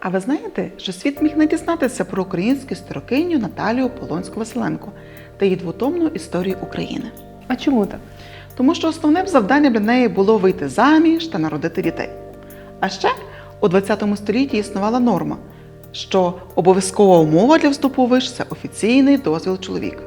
А ви знаєте, що світ міг не дізнатися про українську старокиню Наталію Полонську Василенко та її двотомну історію України? А чому так? Тому що основним завданням для неї було вийти заміж та народити дітей. А ще у ХХ столітті існувала норма, що обов'язкова умова для вступу у виш – це офіційний дозвіл чоловіка.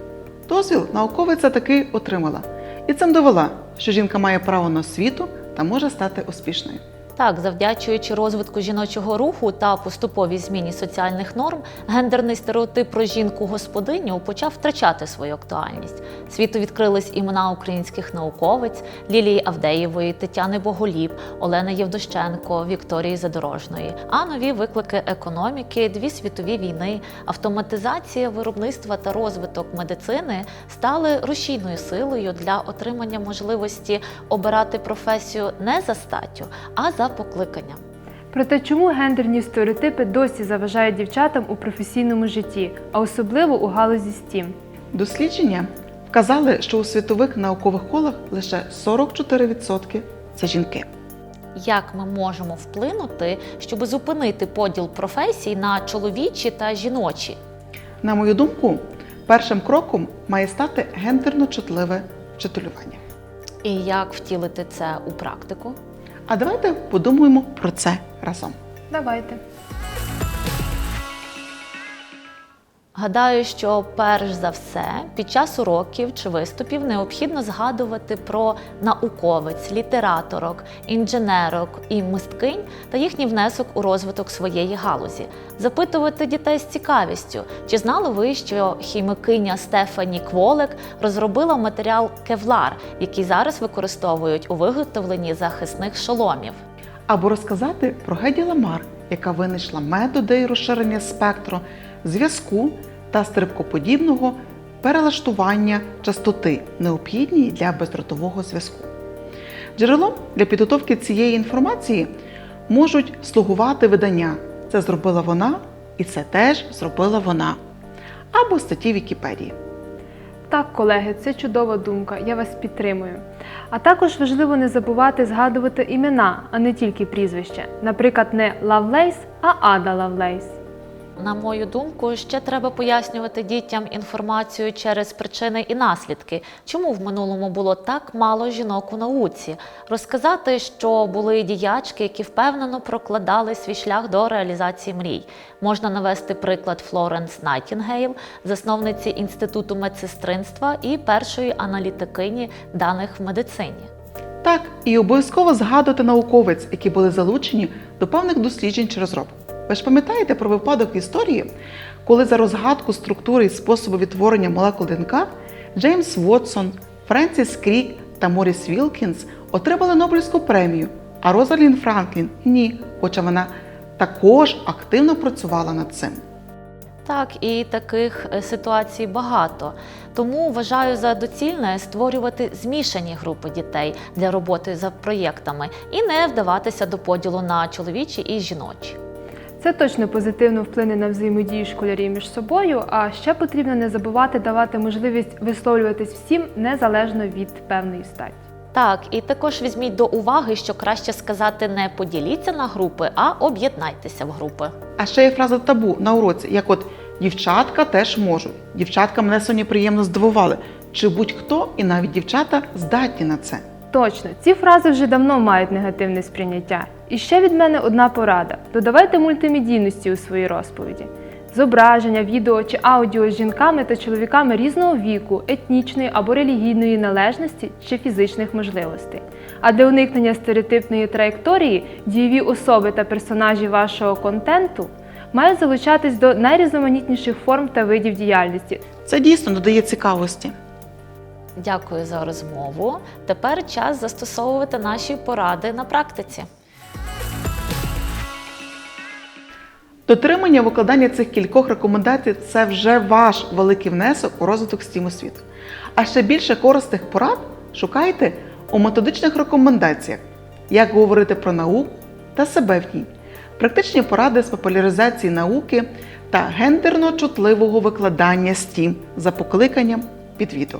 Дозвіл науковиця таки отримала і цим довела, що жінка має право на освіту та може стати успішною. Так, завдячуючи розвитку жіночого руху та поступовій зміні соціальних норм, гендерний стереотип про жінку-господиню почав втрачати свою актуальність. Світу відкрились імена українських науковиць Лілії Авдеєвої, Тетяни Боголіб, Олени Євдощенко, Вікторії Задорожної, а нові виклики економіки, дві світові війни, автоматизація виробництва та розвиток медицини стали рушійною силою для отримання можливості обирати професію не за статтю, а за покликанням. Проте чому гендерні стереотипи досі заважають дівчатам у професійному житті, а особливо у галузі STEAM? Дослідження вказали, що у світових наукових колах лише 44% це жінки. Як ми можемо вплинути, щоб зупинити поділ професій на чоловічі та жіночі? На мою думку, першим кроком має стати гендерно чутливе вчителювання. І як втілити це у практику? А давайте подумаємо про це разом. Давайте. Гадаю, що перш за все під час уроків чи виступів необхідно згадувати про науковиць, літераторок, інженерок і мисткинь та їхній внесок у розвиток своєї галузі, запитувати дітей з цікавістю, чи знали ви, що хімикиня Стефані Кволек розробила матеріал кевлар, який зараз використовують у виготовленні захисних шоломів. Або розказати про Геді Ламар, яка винайшла методи розширення спектру, зв'язку та стрибкоподібного перелаштування частоти, необхідні для бездротового зв'язку. Джерелом для підготовки цієї інформації можуть слугувати видання. Це зробила вона, і це теж зробила вона. Або статті Вікіпедії. Так, колеги, це чудова думка, я вас підтримую. А також важливо не забувати згадувати імена, а не тільки прізвище. Наприклад, не Лавлейс, а Ада Лавлейс. На мою думку, ще треба пояснювати дітям інформацію через причини і наслідки, чому в минулому було так мало жінок у науці, розказати, що були діячки, які впевнено прокладали свій шлях до реалізації мрій. Можна навести приклад Флоренс Найтінгейл, засновниці інституту медсестринства і першої аналітикині даних в медицині. Так, і обов'язково згадувати науковець, які були залучені до певних досліджень чи розробок. Ви ж пам'ятаєте про випадок історії, коли за розгадку структури і способу відтворення молекул ДНК Джеймс Вотсон, Френсіс Крік та Моріс Вілкінс отримали Нобелівську премію, а Розалін Франклін ні, хоча вона також активно працювала над цим. Так, і таких е, ситуацій багато. Тому вважаю за доцільне створювати змішані групи дітей для роботи за проєктами і не вдаватися до поділу на чоловічі і жіночі. Це точно позитивно вплине на взаємодію школярів між собою, а ще потрібно не забувати давати можливість висловлюватись всім незалежно від певної статі. Так, і також візьміть до уваги, що краще сказати не поділіться на групи, а об'єднайтеся в групи. А ще є фраза табу на уроці, як от дівчатка теж можуть. Дівчатка мене сьогодні приємно здивували. Чи будь-хто і навіть дівчата здатні на це. Точно, ці фрази вже давно мають негативне сприйняття. І ще від мене одна порада: додавайте мультимедійності у свої розповіді. Зображення, відео чи аудіо з жінками та чоловіками різного віку, етнічної або релігійної належності чи фізичних можливостей. А для уникнення стереотипної траєкторії дієві особи та персонажі вашого контенту мають залучатись до найрізноманітніших форм та видів діяльності, Це дійсно додає цікавості. Дякую за розмову. Тепер час застосовувати наші поради на практиці. Дотримання викладання цих кількох рекомендацій це вже ваш великий внесок у розвиток STEAM освіти. А ще більше корисних порад шукайте у методичних рекомендаціях, як говорити про науку та себе в ній, практичні поради з популяризації науки та гендерно чутливого викладання STEAM за покликанням під відео.